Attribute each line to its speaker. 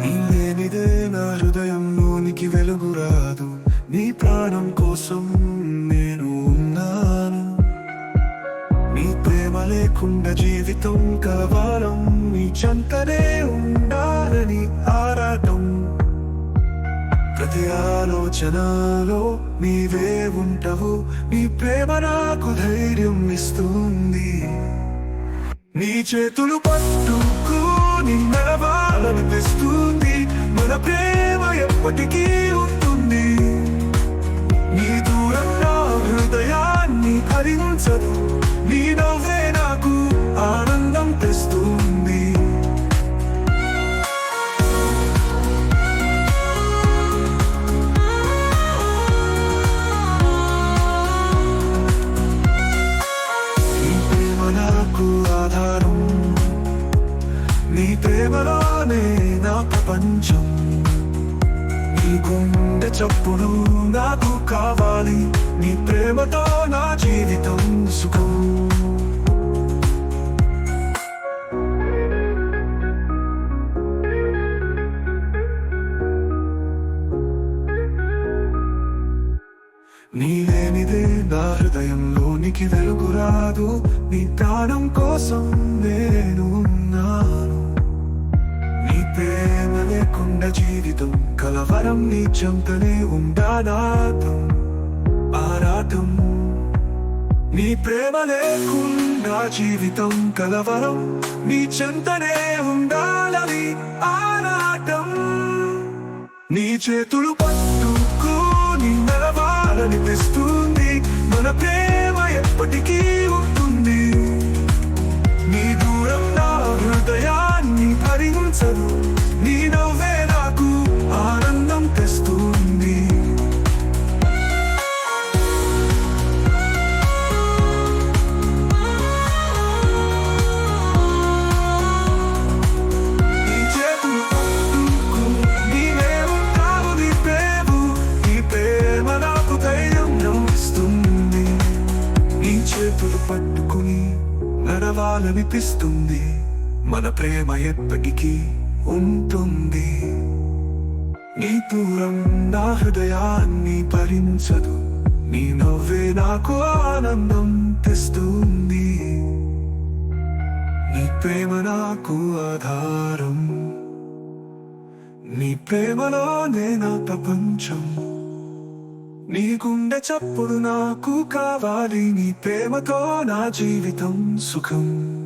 Speaker 1: నీ లేనిదే నా హృదయంలోనికి వెలుగు రాదు. నీ ప్రాణం కోసం నేను ఉన్నాను. నీ ప్రేమ లేకుండా జీవితం కలవాలం నీ చెంతనే ఉండాలని ఆరాటం. ప్రతి ఆలోచనలో నీవే ఉంటావు. నీ ప్రేమ నాకు ధైర్యం ఇస్తుంది. నీ చేతులు పట్టుకు నడవాలనిపిస్తుంది ప్రేమ ఎప్పటికీ ఉంటుంది. నీ దూరం నా హృదయాన్ని భరించదు. నీ నవ్వే నాకు ఆనందం తెస్తుంది. నీ ప్రేమ నాకు ఆధారం. నీ ప్రేమలోనే నా ప్రపంచం. గుండె చప్పుడు నాకు కావాలి. నీ ప్రేమతో నా జీవితం సుఖం. నీ లేనిదే నా హృదయంలోనికి వెలుగురాదు. నీ ప్రాణం కోసం నేను ఉన్నాను నీ పేరు లేకుండా జీవితం కలవరం నీ చెంతనే ఉండానాటం ఆరాటం. నీ ప్రేమ లేకుండా జీవితం కలవరం నీ చెంతనే ఉండాలని ఆరాటం. నీ చేతులు పట్టు నడవాలనిపిస్తుంది మన ప్రేమ ఎప్పటికీ ఉంటుంది. నీ దూరం నా హృదయాన్ని భరించదు. నీ నవ్వే నాకు ఆనందం తెస్తుంది. నీ ప్రేమ నాకు ఆధారం. నీ ప్రేమలోనే నా ప్రపంచం. నీ గుండె చప్పుడు నాకు కావాలి నీ ప్రేమతో నా జీవితం సుఖం.